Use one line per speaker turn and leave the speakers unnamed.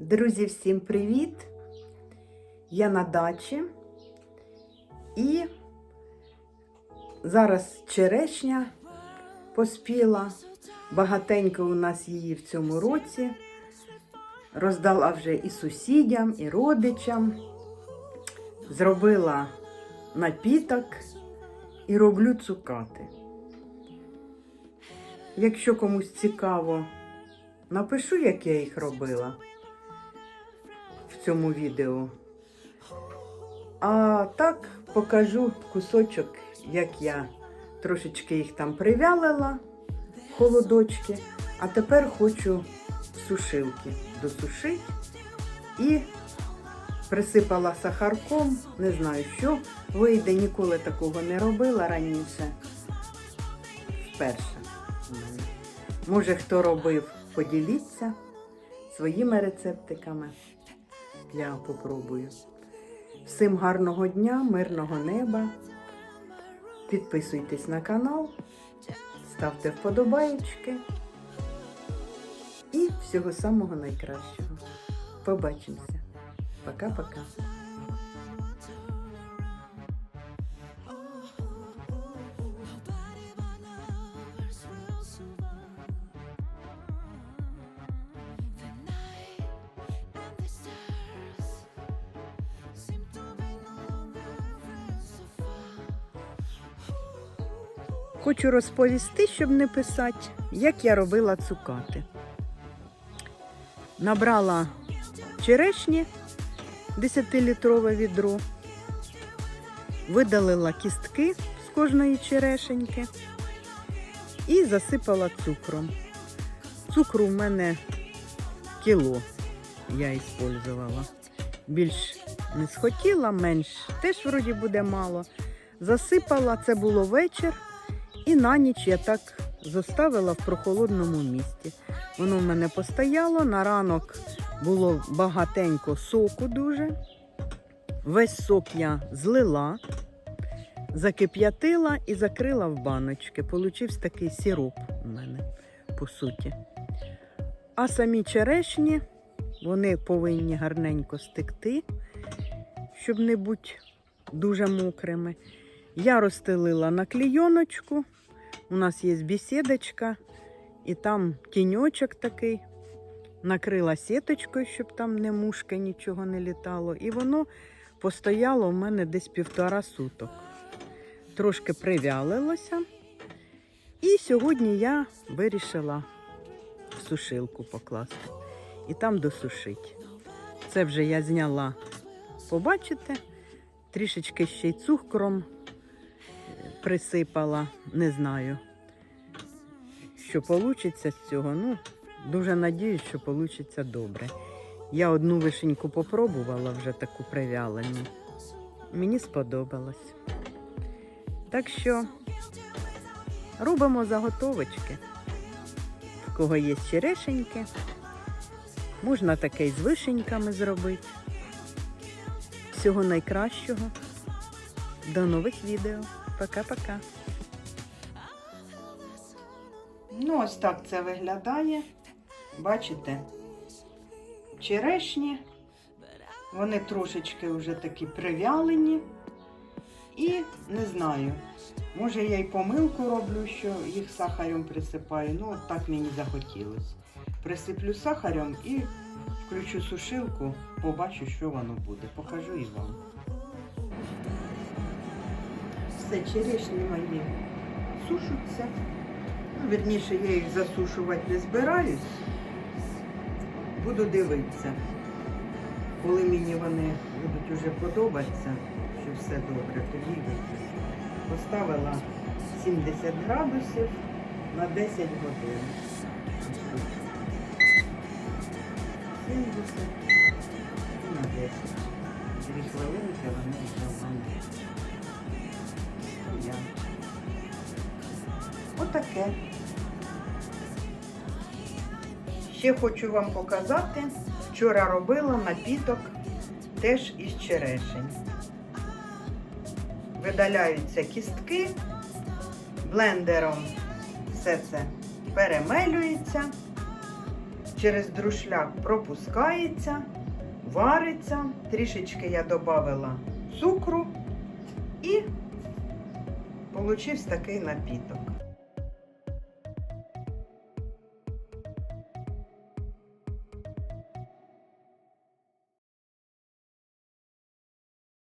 Друзі, всім привіт! Я на дачі і зараз черешня поспіла. Багатенько у нас її в цьому році. Роздала вже і сусідям, і родичам. Зробила напіток і роблю цукати. Якщо комусь цікаво, напишу, як я їх робила цьому відео. А так покажу кусочок, як я трошечки їх там привялила холодочки, а тепер хочу сушилки досушити і присипала сахарком, не знаю, що вийде, ніколи такого не робила раніше. Вперше. Може, хто робив, поділіться своїми рецептиками. Я попробую. Всім гарного дня, мирного неба. Підписуйтесь на канал, ставте вподобаєчки. І всього самого найкращого. Побачимося. Пока-пока. Хочу розповісти, щоб не писати, як я робила цукати. Набрала черешні 10-літрове відро, видалила кістки з кожної черешеньки і засипала цукром. Цукру в мене кіло я використовувала. Більш не схотіла, менш теж вроді буде мало. Засипала, це було вечір. І на ніч я так зоставила в прохолодному місці. Воно в мене постояло, на ранок було багатенько соку дуже. Весь сок я злила, закип'ятила і закрила в баночки. Получився такий сироп у мене, по суті. А самі черешні, вони повинні гарненько стекти, щоб не бути дуже мокрими. Я розстелила на клійоночку. У нас є бесідочка, і там тіньочок такий. Накрила сіточкою, щоб там не мушка, нічого не літало. І воно постояло у мене десь півтора суток. Трошки привялилося. І сьогодні я вирішила в сушилку покласти і там досушити. Це вже я зняла, побачите, трішечки ще й цукром присипала, не знаю, що вийде з цього. Ну, дуже надіюсь, що вийде добре. Я одну вишеньку попробувала вже таку привялену. Мені сподобалось. Так що робимо заготовочки. В кого є черешеньки, можна таке і з вишеньками зробити. Всього найкращого. До нових відео. Пока-пока. Ну, ось так це виглядає. Бачите? Черешні. Вони трошечки вже такі привялені. І не знаю, може я й помилку роблю, що їх сахарем присипаю. Ну, так мені захотілося. Присиплю сахарем і включу сушилку, побачу, що воно буде. Покажу і вам. Все, черешні мої сушуться. Ну, Вірніше, я їх засушувати не збираюсь. Буду дивитися, коли мені вони будуть уже подобатися, що все добре, тоді. Поставила 70 градусів на 10 годин. 70 і на 10. Дві хвилинки вони вже мене. Я. Отаке. Ще хочу вам показати, вчора робила напіток теж із черешень. Видаляються кістки, блендером все це перемелюється. через друшляк пропускається, вариться. Трішечки я додавила цукру і получився такий напіток.